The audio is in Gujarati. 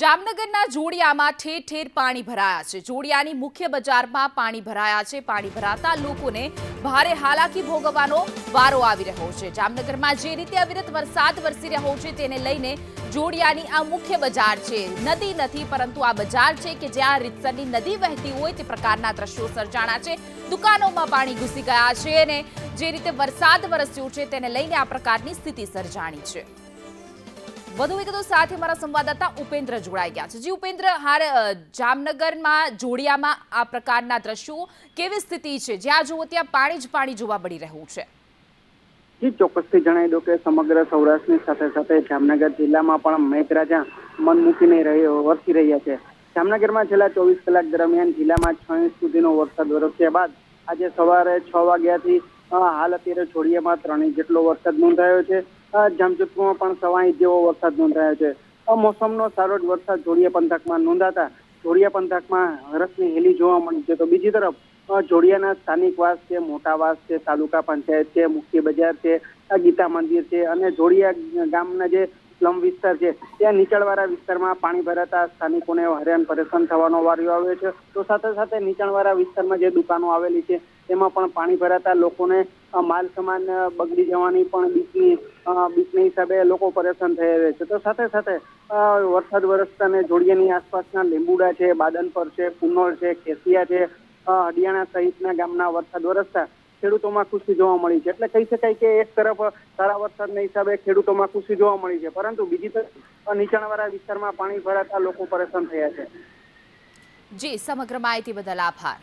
જામનગરના જોડિયામાં ઠેર ઠેર પાણી ભરાયા છે. જોડિયાની મુખ્ય બજારમાં પાણી ભરાયા છે. પાણી ભરાતા લોકોને ભારે હાલાકી ભોગવવાનો વારો આવી રહ્યો છે. જામનગરમાં જે રીતે અવિરત વરસાદ વરસી રહ્યો છે તેને લઈને જોડિયાની આ મુખ્ય બજાર છે. નદી નથી, પરંતુ આ બજાર છે કે જ્યાં રીતસરની નદી વહેતી હોય તે પ્રકારના દ્રશ્યો સર્જાણા છે. દુકાનોમાં પાણી ઘૂસી ગયા છે અને જે રીતે વરસાદ વરસ્યો છે તેને લઈને આ પ્રકારની સ્થિતિ સર્જાણી છે. વધુ વિગતો સાથે મારા સંવાદદાતા ઉપેન્દ્ર જોડાઈ ગયા છે. જી ઉપેન્દ્ર અ, જામનગરમાં જોડિયામાં આ પ્રકારના દ્રશ્યો કેવી સ્થિતિ છે? જ્યાં જુઓ ત્યાં પાણી જ પાણી જોવા મળી રહ્યું છે. ચોક્કસથી જણાવી દો કે સમગ્ર સૌરાષ્ટ્રની સાથે સાથે જામનગર જિલ્લામાં પણ મેઘરાજા મન મૂકીને વરસી રહ્યા છે. જામનગરમાં છેલ્લા ચોવીસ કલાક દરમિયાન જિલ્લામાં છ ઇંચ સુધીનો વરસાદ વરસ્યા બાદ આજે સવારે છ વાગ્યાથી હાલ અત્યારે જોડિયામાં ત્રણ ઇંચ જેટલો વરસાદ નોંધાયો છે. જામજોધપુરમાં પણ સવાઈ જેવો વરસાદ નોંધાયો છે. મોસમનો સારો જ વરસાદ જોડિયા પંથકમાં નોંધાતા, જોડિયા પંથકમાં હરસની હેલી જોવા મળી છે. તો બીજી તરફ જોડિયાના સ્થાનિક વાસ છે, મોટા વાસ છે, તાલુકા પંચાયત છે, મુખ્ય બજાર છે ગીતા મંદિર છે અને જોડિયા ગામના જે સ્લમ વિસ્તાર છે, ત્યાં નીચાણવાળા વિસ્તારમાં પાણી ભરાતા સ્થાનિકોને હેરાન પરેશાન થવાનો વારો આવ્યો છે. તો સાથે સાથે નીચાણવાળા વિસ્તારમાં જે દુકાનો આવેલી છે તેમાં પણ પાણી ભરાતા લોકોને માલ સામાન બગડી જવાની પણ બીકની બીકની હિસાબે લોકો પરેશાન થઈ રહ્યા છે. તો સાથે સાથે વરસાદ વરસતા ને જોડિયાની આસપાસના લીંબુડા છે, બાદનપર છે પુનોળ છે, કેસિયા છે હડિયાણા સહિતના ગામના વરસાદ વરસતા ખેડૂતોમાં ખુશી જોવા મળી છે. એટલે કહી શકાય કે એક તરફ સારા વરસાદના હિસાબે ખેડૂતોમાં ખુશી જોવા મળી છે, પરંતુ બીજી તરફ નીચાણવાળા વિસ્તારમાં પાણી ભરાતા લોકો પરેશાન થયા છે. જી, સમગ્ર માહિતી બદલ આભાર.